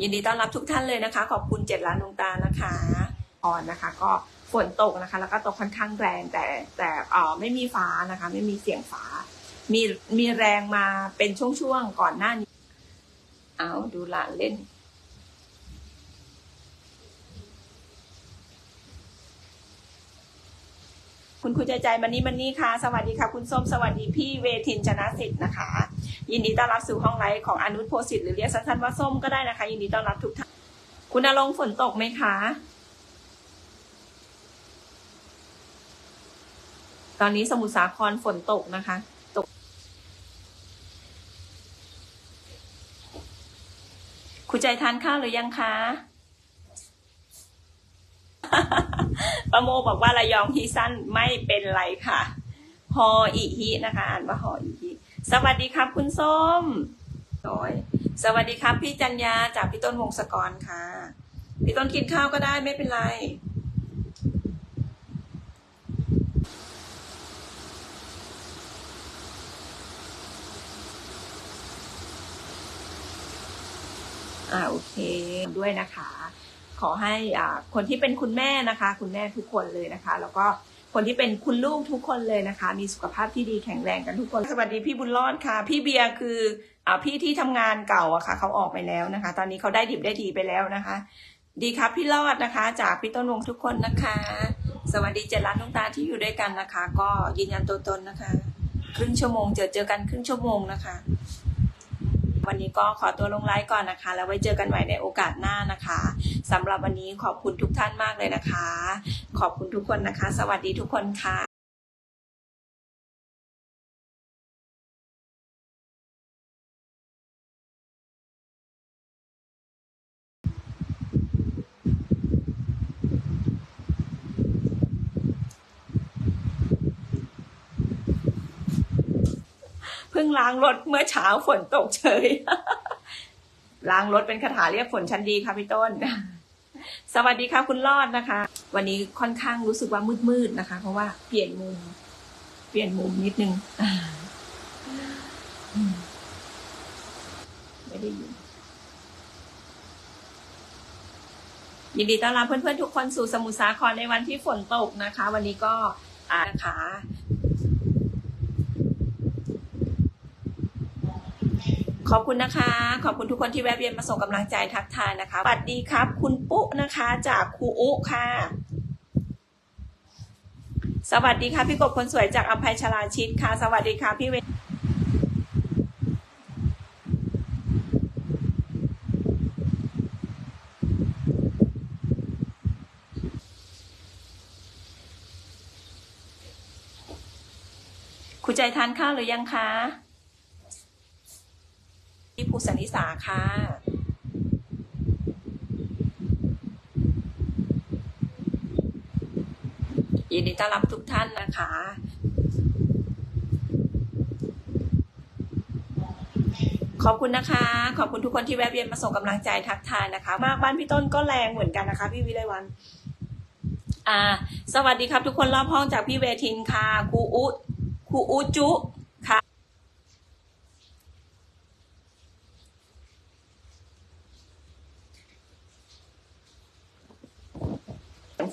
ยินดีต้อนรับทุกท่านเลยนะคะ ขอบคุณเจ็ดล้านดวงตานะคะออนนะคะ ก็ฝนตกนะคะ แล้วก็ตกค่อนข้างแรงแต่แต่เอ่อไม่มีฟ้านะคะ ไม่มีเสียงฟ้า มีมีแรงมาเป็นช่วงๆก่อนหน้านี้ เอาดูหลานเล่น คุณครูใจใจมันนี่มันนี่ค่ะ สวัสดีค่ะ คุณส้มสวัสดีพี่เวทินชนะสิทธิ์นะคะ ยินดีต้อนรับสู่ห้องไลฟ์ของอนุชโพสิทธิ์หรือเรียกสั้นๆว่าส้มก็ได้นะคะ ยินดีต้อนรับทุกท่านคุณอลงค์ฝนตกไหมคะ ตอนนี้สมุทรสาครฝนตกนะคะตกคุณใจทานข้าวหรือยังคะ ประโมบอกว่าระยองฮีสั้นไม่เป็นไรค่ะฮออีฮินะคะ อ่านว่าฮออีฮิสวัสดีครับคุณส้มโอย สวัสดีครับ พี่จันยาจากพี่ต้นวงศกรค่ะ พี่ต้นกินข้าวก็ได้ไม่เป็นไรอ่าโอเคด้วยนะคะ ขอให้อ่าคนที่เป็นคุณแม่นะคะ คุณแม่ทุกคนเลยนะคะ แล้วก็คนที่เป็นคุณลูกทุกคนเลยนะคะ มีสุขภาพที่ดีแข็งแรงกันทุกคน สวัสดีพี่บุญรอดค่ะ พี่เบียร์คืออ่าพี่ที่ทำงานเก่าอะค่ะ เขาออกไปแล้วนะคะ ตอนนี้เขาได้ดิบได้ดีไปแล้วนะคะ ดีครับพี่รอดนะคะ จากพี่ต้นวงทุกคนนะคะ สวัสดีเจ็ดล้านดวงตาที่อยู่ด้วยกันนะคะ ก็ยืนยันตัวตนนะคะ ครึ่งชั่วโมงเจอเจอกันครึ่งชั่วโมงนะคะ วันนี้ก็ขอตัวลงไลฟ์ก่อนนะคะ แล้วไว้เจอกันใหม่ในโอกาสหน้านะคะสำหรับวันนี้ขอบคุณทุกท่านมากเลยนะคะ ขอบคุณทุกคนนะคะ สวัสดีทุกคนค่ะ พิ่งล้างรถเมื่อเช้าฝนตกเฉย ล้างรถเป็นคาถาเรียกฝนชั้นดีค่ะพี่ต้น สวัสดีค่ะคุณรอดนะคะ วันนี้ค่อนข้างรู้สึกว่ามืดๆนะคะ เพราะว่าเปลี่ยนมุม เปลี่ยนมุมนิดนึงไม่ได้ยินยินดีต้อนรับเพื่อนๆทุกคนสู่สมุทรสาครในวันที่ฝนตกนะคะ วันนี้ก็อานะคะ ขอบคุณนะคะ ขอบคุณทุกคนที่แวะเวียนมาส่งกำลังใจทักทายนะคะสวัสดีครับ คุณปุ๊นะคะจากครูอุค่ะ สวัสดีค่ะพี่กบคนสวยจากอภัยชลาชิตค่ะ สวัสดีค่ะพี่เวคุณใจทานข้าวหรือยังคะ สันนิสาค่ะยินดีต้อนรับทุกท่านนะคะ ขอบคุณนะคะ ขอบคุณทุกคนที่แวะเวียนมาส่งกำลังใจทักทายนะคะ มากบ้านพี่ต้นก็แรงเหมือนกันนะคะ พี่วิไลวัน อ่า สวัสดีครับทุกคนรอบห้องจากพี่เวทินค่ะครูอุครูอุจุค่ะ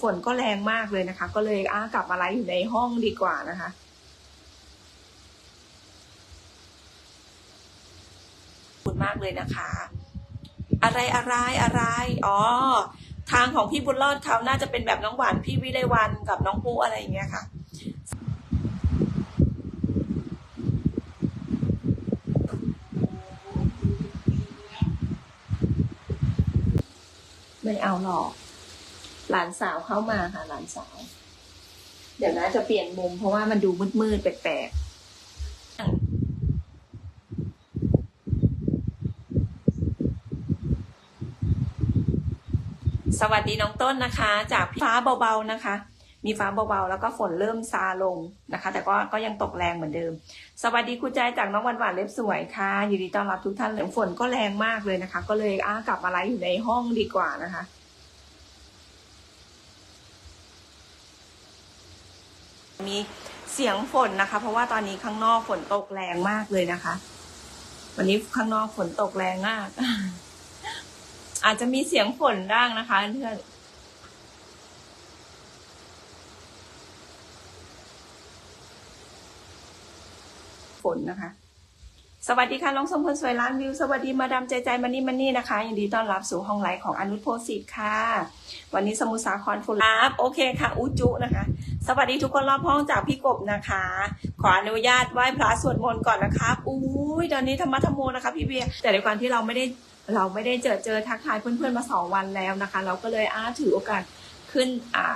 ฝนก็แรงมากเลยนะคะ ก็เลยอ้ากลับมาไลฟ์อยู่ในห้องดีกว่านะคะขอบคุณมากเลยนะคะ อะไรอะไรอะไรอ๋อทางของพี่บุญรอดเขาน่าจะเป็นแบบน้องหวานพี่วิไลวันกับน้องปูอะไรอย่างเงี้ยค่ะไม่เอาหรอก หลานสาวเข้ามาค่ะ หลานสาว เดี๋ยวนะจะเปลี่ยนมุมเพราะว่ามันดูมืดๆแปลกๆ สวัสดีน้องต้นนะคะ จากฟ้าเบาๆนะคะมีฟ้าเบาๆ แล้วก็ฝนเริ่มซาลงนะคะ แต่ก็ก็ยังตกแรงเหมือนเดิม สวัสดีครูใจจากน้องวันหวานเล็บสวยค่ะยินดีต้อนรับทุกท่านเลยฝนก็แรงมากเลยนะคะ ก็เลยอ้ากลับมาไลฟ์อยู่ในห้องดีกว่านะคะ มีเสียงฝนนะคะ เพราะว่าตอนนี้ข้างนอกฝนตกแรงมากเลยนะคะ วันนี้ข้างนอกฝนตกแรงมาก อาจจะมีเสียงฝนบ้างนะคะเพื่อนฝนนะคะ สวัสดีค่ะน้องสมพลสวยล้านวิว สวัสดีมาดามใจใจมันนี่มันนี่นะคะยินดีต้อนรับสู่ห้องไลฟ์ของอนุชโพสิทธิ์ค่ะ วันนี้สมุทรสาครฝนรับโอเคค่ะอุจุนะคะ สวัสดีทุกคนรอบห้องจากพี่กบนะคะ ขออนุญาตไหว้พระสวดมนต์ก่อนนะครับอุ้ยตอนนี้ธรรมะธรรมโมนะคะพี่เบียร์แต่ในความที่เราไม่ได้เราไม่ได้เจอเจอทักทายเพื่อนๆมาสองวันแล้วนะคะ เราก็เลยอาถือโอกาสขึ้นอ่า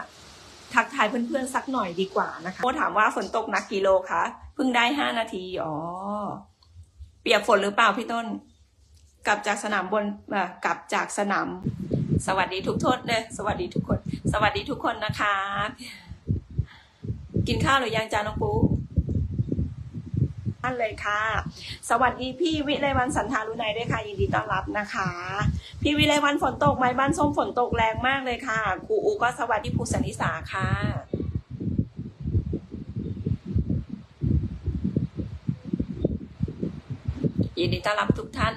ทักทายเพื่อนๆสักหน่อยดีกว่านะคะโอ้ถามว่าฝนตกนักกี่โลคะเพิ่งได้ห้านาทีอ๋อ เปียกฝนหรือเปล่าพี่ต้น กลับจากสนามบนกลับจากสนาม สวัสดีทุกทนเลยสวัสดีทุกคน สวัสดีทุกคนนะคะ กินข้าวหรือยังจ้าน้องปูท่านเลยค่ะ สวัสดีพี่วิไลวันสันทารุไนยด้วยค่ะ ยินดีต้อนรับนะคะ พี่วิไลวันฝนตกไหมบ้านส้มฝนตกแรงมากเลยค่ะครูอูก็สวัสดีภูสันนิสาค่ะ ยินดีต้อนรับทุกท่าน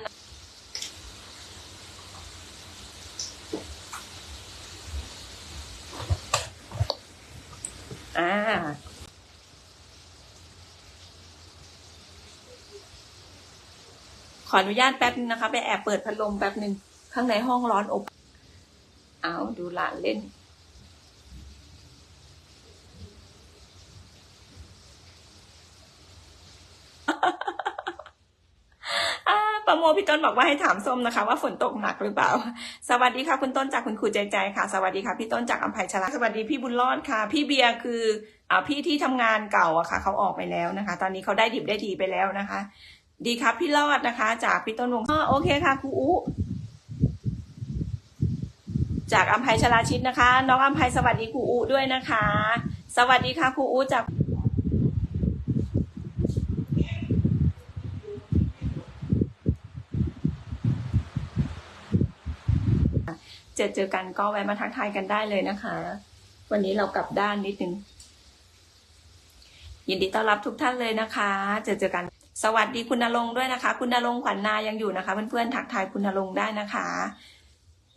อ่าขออนุญาตแป๊บนึงนะคะ ไปแอบเปิดพัดลมแป๊บนึง ข้างในห้องร้อนอบ เอาดูหลานเล่น อ่า ประโมพี่ต้นบอกว่าให้ถามส้มนะคะ ว่าฝนตกหนักหรือเปล่า สวัสดีค่ะคุณต้นจากคุณครูใจใจค่ะ สวัสดีค่ะพี่ต้นจากอัมภัยชลาสวัสดีพี่บุญรอดค่ะ พี่เบียร์คืออ่าพี่ที่ทำงานเก่าอะค่ะ เขาออกไปแล้วนะคะ ตอนนี้เขาได้ดิบได้ดีไปแล้วนะคะ ดีครับพี่รอดนะคะ จากพี่ต้นวงอ๋อโอเคค่ะครูอุจากอัมภัยชลาชิดนะคะ น้องอัมภัยสวัสดีครูอุด้วยนะคะ สวัสดีค่ะครูอุจาก เจอเจอกันก็แวะมาทักทายกันได้เลยนะคะ วันนี้เรากลับด้านนิดนึงยินดีต้อนรับทุกท่านเลยนะคะ เจอเจอกัน สวัสดีคุณนรงด้วยนะคะ คุณนรงขวัญนายังอยู่นะคะ เพื่อนๆทักทายคุณนรงได้นะคะ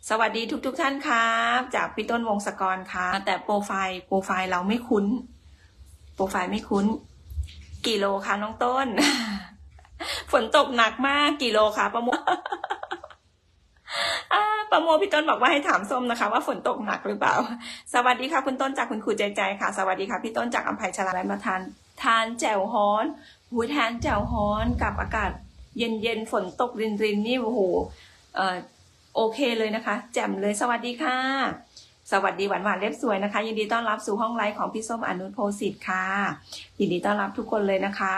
สวัสดีทุกๆท่านครับ จากพี่ต้นวงศกรค่ะ แต่โปรไฟล์โปรไฟล์เราไม่คุ้น โปรไฟล์ไม่คุ้น กี่โลคะน้องต้น ฝนตกหนักมากกี่โลคะประมอ่า ประโมพี่ต้นบอกว่าให้ถามส้มนะคะ ว่าฝนตกหนักหรือเปล่า สวัสดีค่ะคุณต้นจากคุณครูใจใจค่ะ สวัสดีค่ะพี่ต้นจากอัมภัยชลาลัยมาทานทานแจ่วฮ้อนหูทานแจ่วฮ้อนกับอากาศ เย็นเย็นๆฝนตกรินรินๆนี่โอ้โหเอ่อโอเคเลยนะคะ แจ่มเลยสวัสดีค่ะ สวัสดีหวานหวานเล็บสวยนะคะ ยินดีต้อนรับสู่ห้องไลฟ์ของพี่ส้มอนุโพสิทธิ์ค่ะ ยินดีต้อนรับทุกคนเลยนะคะ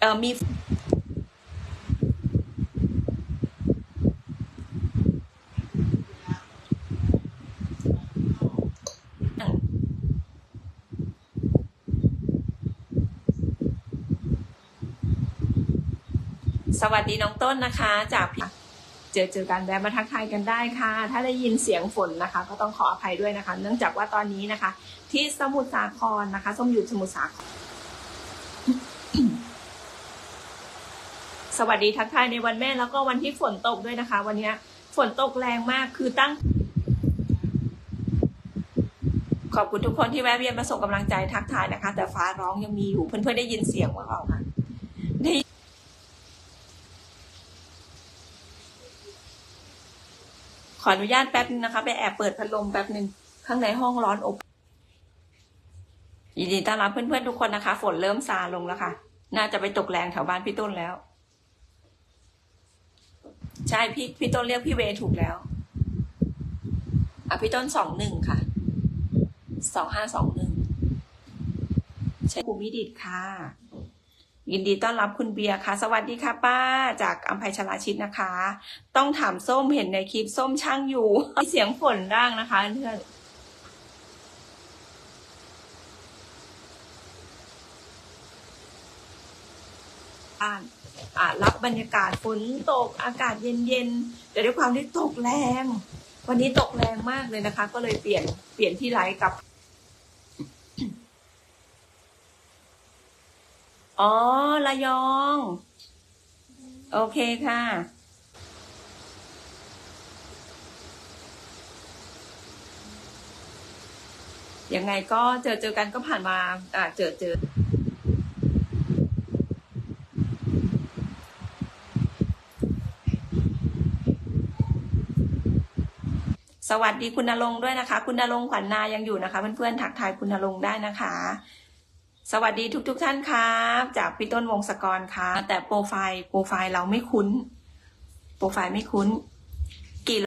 เอ่อมี สวัสดีน้องต้นนะคะ จากพี่เจอเจอกันแวะมาทักทายกันได้ค่ะ ถ้าได้ยินเสียงฝนนะคะ ก็ต้องขออภัยด้วยนะคะ เนื่องจากว่าตอนนี้นะคะ ที่สมุทรสาครนะคะส้มอยู่สมุทรสาครสวัสดีทักทายในวันแม่แล้วก็วันที่ฝนตกด้วยนะคะ วันนี้ฝนตกแรงมากคือตั้ง ขอบคุณทุกคนที่แวะเวียนมาส่งกำลังใจทักทายนะคะ แต่ฟ้าร้องยังมีอยู่เพื่อนๆได้ยินเสียงว่าเปล่าคะได้ ข ออนุญาตแป๊บนึงนะคะ ไปแอบเปิดพัดลมแป๊บนึงข้างในห้องร้อนอบยินดีต้อนรับเพื่อนๆทุกคนนะคะ ฝนเริ่มซาลงแล้วค่ะ น่าจะไปตกแรงแถวบ้านพี่ต้นแล้ว ใช่พี่พี่ต้นเรียกพี่เวถูกแล้วอะพี่ต้นสองหนึ่งค่ะสองห้าสองหนึ่งใช่ภูมิดิตค่ะ ยินดีต้อนรับคุณเบียร์ค่ะ สวัสดีค่ะป้า จากอัมภัยชลาชิดนะคะ ต้องถามส้มเห็นในคลิปส้มช่างอยู่มีเสียงฝนร่างนะคะเพื่อนอ่านรับบรรยากาศฝนตกอากาศเย็นๆแต่ด้วยความที่ตกแรง วันนี้ตกแรงมากเลยนะคะ ก็เลยเปลี่ยนเปลี่ยนที่ไลฟ์กับ อ๋อระยอง โอเคค่ะ ยังไงก็เจอเจอกันก็ผ่านมา อ่าเจอเจอสวัสดีคุณนรงด้วยนะคะ คุณนรงขวัญนายังอยู่นะคะ เพื่อนๆถักทายคุณนรงได้นะคะ สวัสดีทุกๆทท่านครับ จากพี่ต้นวงศกรค่ะแต่โปรไฟล์โปรไฟล์เราไม่คุ้น โปรไฟล์ไม่คุ้น